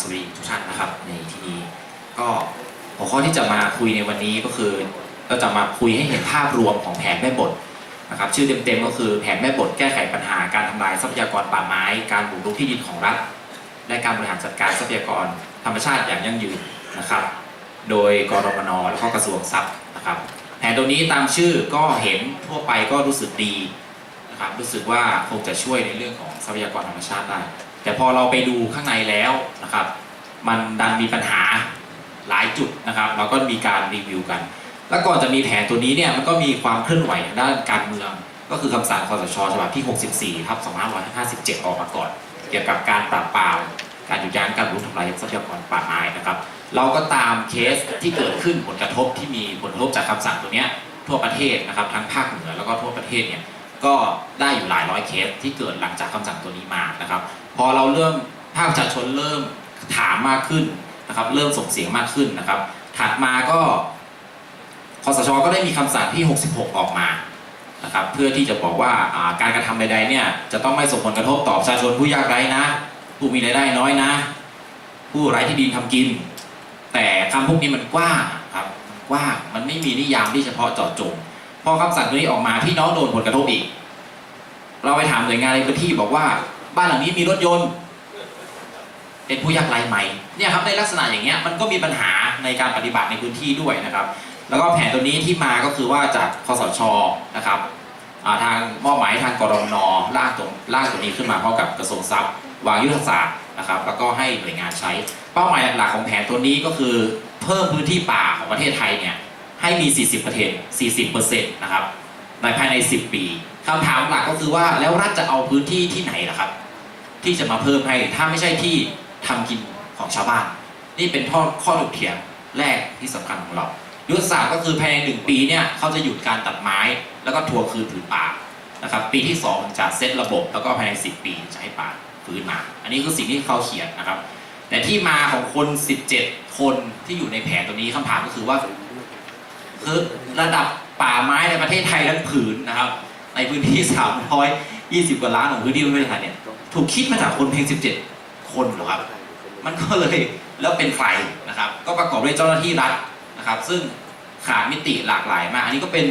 สวัสดีทุกท่านนะครับ ในที่นี้ ก็หัวข้อที่จะมาคุยในวันนี้ก็คือเราจะมาคุยให้เห็นภาพรวมของแผนแม่บทนะครับ ชื่อเต็มๆก็คือแผนแม่บทแก้ไขปัญหาการทำลายทรัพยากรป่าไม้ การบุกรุกที่ดินของรัฐ และการบริหารจัดการทรัพยากรธรรมชาติอย่างยั่งยืนนะครับ โดยกรมนและก็กระทรวงทรัพย์นะครับ แผนตัวนี้ตามชื่อก็เห็นทั่วไปก็รู้สึกดีนะครับรู้สึกว่าคงจะช่วยในเรื่องของทรัพยากรธรรมชาติได้ แต่พอเราไปดูข้างในแล้วนะครับ มันดันมีปัญหาหลายจุดนะครับ เราก็มีการรีวิวกัน แล้วก่อนจะมีแผนตัวนี้เนี่ยมันก็มีความเคลื่อนไหวทางด้านการเมือง ก็คือคำสั่งคอสชฉบับที่ 64ทับ2557 ออกมาก่อน เกี่ยวกับการปราบปรามการหยุดยั้งการรุกทำลายทรัพยากรป่าไม้นะครับ เราก็ตามเคสที่เกิดขึ้นผลกระทบที่มีผลกระทบจากคำสั่งตัวนี้ทั่วประเทศนะครับทั้งภาคเหนือแล้วก็ทั่วประเทศเนี่ย ก็ได้อยู่หลายร้อยเคสที่เกิดหลังจากคำสั่งตัวนี้มานะครับ พอเราเริ่มภาคประชาชนเริ่มถามมากขึ้นนะครับ เริ่มส่งเสียงมากขึ้นนะครับ ถัดมาก็คอสชก็ได้มีคำสั่งที่ 66 ออกมานะครับเพื่อที่จะบอกว่าการกระทำใดๆเนี่ยจะต้องไม่ส่งผลกระทบต่อประชาชนผู้ยากไร้นะ ผู้มีรายได้น้อยนะ ผู้ไร้ที่ดินทำกิน แต่คำพวกนี้มันกว้างครับกว้างมันไม่มีนิยามที่เฉพาะเจาะจงพอคำสั่งตัวนี้ออกมาพี่น้องโดนผลกระทบอีก เราไปถามหน่วยงานในพื้นที่บอกว่า บ้านหลังนี้มีรถยนต์ เป็นผู้ยากไร้ไหมเนี่ยครับในลักษณะอย่างเงี้ยมันก็มีปัญหาในการปฏิบัติในพื้นที่ด้วยนะครับ แล้วก็แผนตัวนี้ที่มาก็คือว่าจากคสชนะครับาทางมอบหมายทางกรนร่างตรงร่างตัวนี้ขึ้นมาพร้อมกับกระทรวงทรัพย์ วางยุทธศาสตร์นะครับ แล้วก็ให้หน่วยงานใช้ เป้าหมายหลักๆของแผนตัวนี้ก็คือ เพิ่มพื้นที่ป่าของประเทศไทยเนี่ยให้มี 40เปร์เซ็นต์40เปอร์เซ็นต์นะครับในภายใน 10 ปี คำถามหลักก็คือว่าแล้วรัฐจะเอาพื้นที่ที่ไหนล่ะครับ ที่จะมาเพิ่มให้ถ้าไม่ใช่ที่ทำกินของชาวบ้าน นี่เป็นข้อข้อถกเถียงแรกที่สำคัญของเรายุทธศาสตร์ก็คือภายในหนึ่งปีเนี่ยเขาจะหยุดการตัดไม้ แล้วก็ทัวงคืนผืนป่านะครับ ปีที่สองจะเซตระบบ แล้วก็ภายใน 10 ปีจะให้ป่าฟื้นมา อันนี้คือสิ่งที่เขาเขียนนะครับ แต่ที่มาของคน 17 คนที่อยู่ในแผนตัวนี้คำถามก็คือว่าคือระดับป่าไม้ในประเทศไทยทั้งผืนนะครับ ในพื้นที่ 320 กว่าล้านของพื้นที่ประเทศไทยเนี่ยถูกคิดมาจากคนเพียง 17 คนเหรอครับ มันก็เลยแล้วเป็นใครนะครับ ก็ประกอบด้วยเจ้าหน้าที่รัฐนะครับ ซึ่งขาดมิติหลากหลายมาก อันนี้ก็เป็น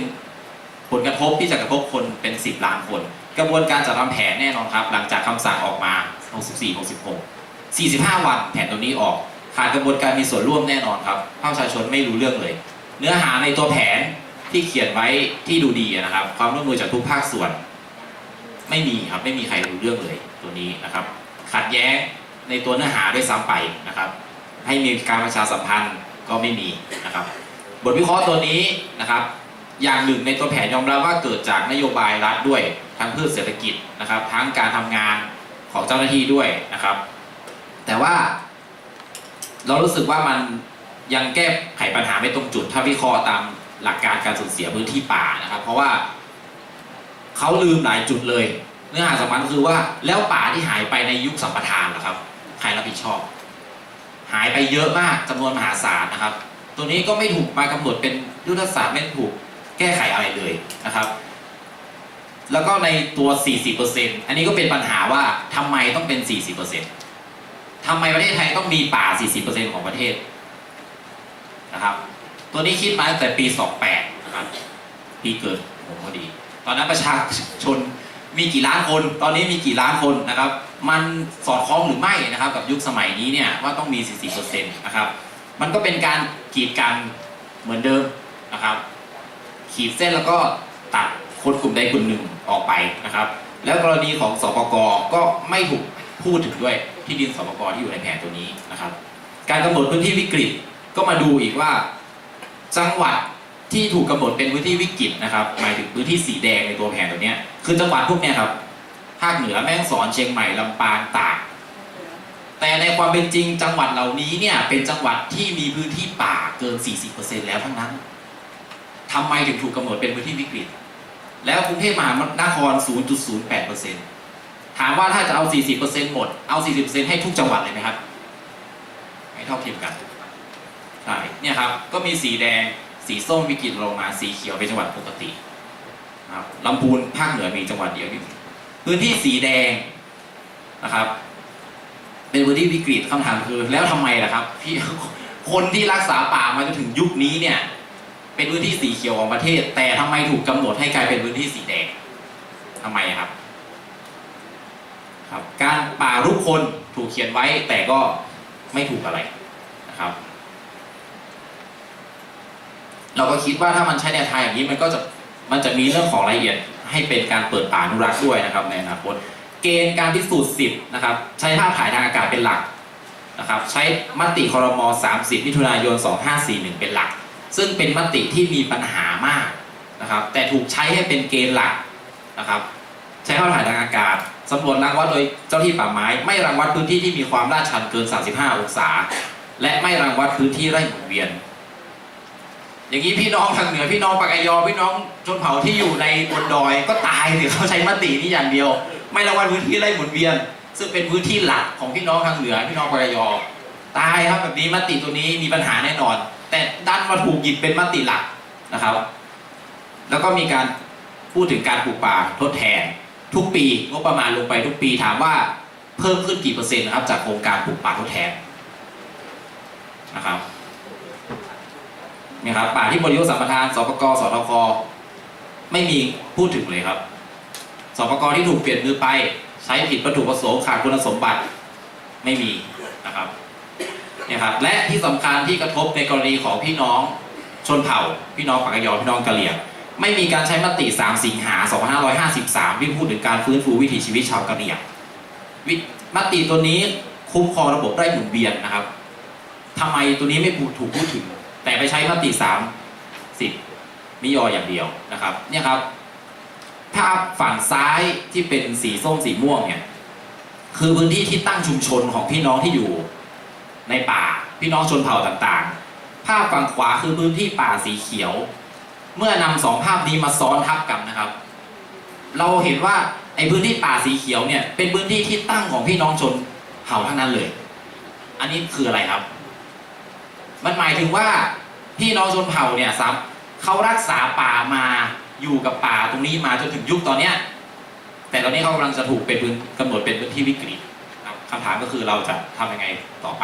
ผลกระทบที่จะกระทบคนเป็น 10 ล้านคน กระบวนการจัดทำแผนแน่นอนครับ หลังจากคำสั่งออกมา 64 66 45 วันแผนตัวนี้ออกขาดกระบวนการมีส่วนร่วมแน่นอนครับภาคประชาชนไม่รู้เรื่องเลย เนื้อหาในตัวแผน ที่เขียนไว้ที่ดูดีนะครับ ความร่วมมือจากทุกภาคส่วน ไม่มีครับไม่มีใครรู้เรื่องเลยตัวนี้นะครับ ขัดแย้งในตัวเนื้อหาด้วยซ้ำไปนะครับ ให้มีการประชาสัมพันธ์ก็ไม่มีนะครับ บทวิเคราะห์ตัวนี้นะครับ อย่างหนึ่งในตัวแผนยอมรับว่าเกิดจากนโยบายรัฐด้วยทั้งพืชเศรษฐกิจนะครับ ทั้งการทำงานของเจ้าหน้าที่ด้วยนะครับ แต่ว่า เรารู้สึกว่ามันยังแก้ไขปัญหาไม่ตรงจุด ถ้าวิเคราะห์ตาม หลักการการสูญเสียพื้นที่ป่านะครับ เพราะว่าเขาลืมหลายจุดเลย เนื้อหาสำคัญคือว่าแล้วป่าที่หายไปในยุคสัมปทานล่ะครับ ใครรับผิดชอบ หายไปเยอะมากจำนวนมหาศาลนะครับ ตัวนี้ก็ไม่ถูกมากำหนดเป็นยุทธศาสตร์ไม่ถูกแก้ไขอะไรเลยนะครับ แล้วก็ในตัว 40%อันนี้ก็เป็นปัญหาว่าทำไมต้องเป็น 40%ทำไมประเทศไทยต้องมีป่า 40%ของประเทศนะครับ ตัวนี้คิดมาตั้งแต่ปี 28 นะครับ ปีเกิดผมพอดี ตอนนั้นประชาชนมีกี่ล้านคน ตอนนี้มีกี่ล้านคนนะครับ มันสอดคล้องหรือไม่นะครับ กับยุคสมัยนี้เนี่ยว่าต้องมี 44%นะครับ มันก็เป็นการกีดกันเหมือนเดิมนะครับ ขีดเส้นแล้วก็ตัดคนกลุ่มใดกลุ่มหนึ่งออกไปนะครับ แล้วกรณีของสปกก็ไม่ถูกพูดถึงด้วยที่ดินสปกที่อยู่ในแผนตัวนี้นะครับ การกำหนดพื้นที่วิกฤตก็มาดูอีกว่า จังหวัดที่ถูกกำหนดเป็นพื้นที่วิกฤตนะครับหมายถึงพื้นที่สีแดงในตัวแผนตัวเนี้ยคือจังหวัดพวกเนี้ยครับภาคเหนือแม่ฮ่องสอนเชียงใหม่ลำปางตากแต่ในความเป็นจริงจังหวัดเหล่านี้เนี่ยเป็นจังหวัดที่มีพื้นที่ป่าเกิน 40%แล้วทั้งนั้นทำไมถึงถูกกำหนดเป็นพื้นที่วิกฤต แล้วกรุงเทพมหานคร 0.08%ถามว่าถ้าจะเอา 40%หมดเอา 40%ให้ทุกจังหวัดเลยไหมครับไม่เท่าเทียมกัน ใช่เนี่ยครับก็มีสีแดงสีส้มวิกฤตลงมาสีเขียวเป็นจังหวัดปกติครับลำพูนภาคเหนือมีจังหวัดเดียวอยู่พื้นที่สีแดงนะครับ เป็นพื้นที่วิกฤตคำถามคือ แล้วทำไมล่ะครับพี่คนที่รักษาป่ามาจนถึงยุคนี้เนี่ย เป็นพื้นที่สีเขียวของประเทศ แต่ทำไมถูกกำหนดให้กลายเป็นพื้นที่สีแดงทำไมครับ ครับ การป่ารุกคนถูกเขียนไว้แต่ก็ไม่ถูกอะไรนะครับ เราก็คิดว่าถ้ามันใช้แนวทางอย่างนี้มันก็จะมันจะมีเรื่องของรายละเอียดให้เป็นการเปิดป่าอนุรักษ์ด้วยนะครับในอนาคตเกณฑ์การพิสูจน์สิทธิ์นะครับใช้ภาพถ่ายทางอากาศเป็นหลักนะครับใช้มติคอรมอ30 มิถุนายน 2541 เป็นหลัก ซึ่งเป็นมติที่มีปัญหามากนะครับแต่ถูกใช้ให้เป็นเกณฑ์หลักนะครับใช้ภาพถ่ายทางอากาศสำรวจรังวัดโดยเจ้าที่ป่าไม้ ไม่รังวัดพื้นที่ที่มีความลาดชันเกิน 35 องศา และไม่รังวัดพื้นที่ไร่หมุนเวียน อย่างนี้พี่น้องทางเหนือพี่น้องปากกยอพี่น้องชนเผ่าที่อยู่ในบนดอยก็ตายสิเขาใช้มตินี้อย่างเดียว ไม่ระวังพื้นที่ไร่หมุนเวียน ซึ่งเป็นพื้นที่หลักของพี่น้องทางเหนือพี่น้องปากกยอตายครับแบบนี้มติตัวนี้มีปัญหาแน่นอน แต่ดันมาถูกหยิบเป็นมติหลักนะครับ แล้วก็มีการพูดถึงการปลูกป่าทดแทน ทุกปีงบประมาณลงไปทุกปีถามว่าเพิ่มขึ้นกี่เปอร์เซ็นต์ครับจากโครงการปลูกป่าทดแทนนะครับ นี่ยครับป่าที่บริยุทธ์สัมปทานสปกสทคไม่มีพูดถึงเลยครับสปกที่ถูกเปลี่ยนมือไป ใช้ผิดวัตถุประสงค์ขาดคุณสมบัติไม่มีนะครับเนี่ยครับและที่สำคัญที่กระทบในกรณีของพี่น้องชนเผ่า พี่น้องปากกยอพี่น้องกะเหรี่ยงไม่มีการใช้มติ 3 สิงหา 2553 ที่พูดถึงการฟื้นฟูวิถีชีวิตชาวกะเหรี่ยงมติตัวนี้คุ้มครองระบบไร่หมุนเวียนนะครับทำไมตัวนี้ไม่ถูกพูดถึง แต่ไปใช้มติสามสิบมิยออย่างเดียวนะครับเนี่ยครับภาพฝั่งซ้ายที่เป็นสีส้มสีม่วงเนี่ยคือพื้นที่ที่ตั้งชุมชนของพี่น้องที่อยู่ในป่าพี่น้องชนเผ่าต่างๆ ภาพฝั่งขวาคือพื้นที่ป่าสีเขียว เมื่อนำสองภาพนี้มาซ้อนทับกันนะครับ เราเห็นว่าไอ้พื้นที่ป่าสีเขียวเนี่ยเป็นพื้นที่ที่ตั้งของพี่น้องชนเผ่าทั้งนั้นเลย อันนี้คืออะไรครับ มันหมายถึงว่าพี่น้องชนเผ่าเนี่ยซ้ำเขารักษาป่ามาอยู่กับป่าตรงนี้มาจนถึงยุคตอนเนี้ยแต่ตอนนี้เขากำลังจะถูกเป็นพื้นกำหนดเป็นพื้นที่วิกฤตครับคำถามก็คือเราจะทำยังไงต่อไป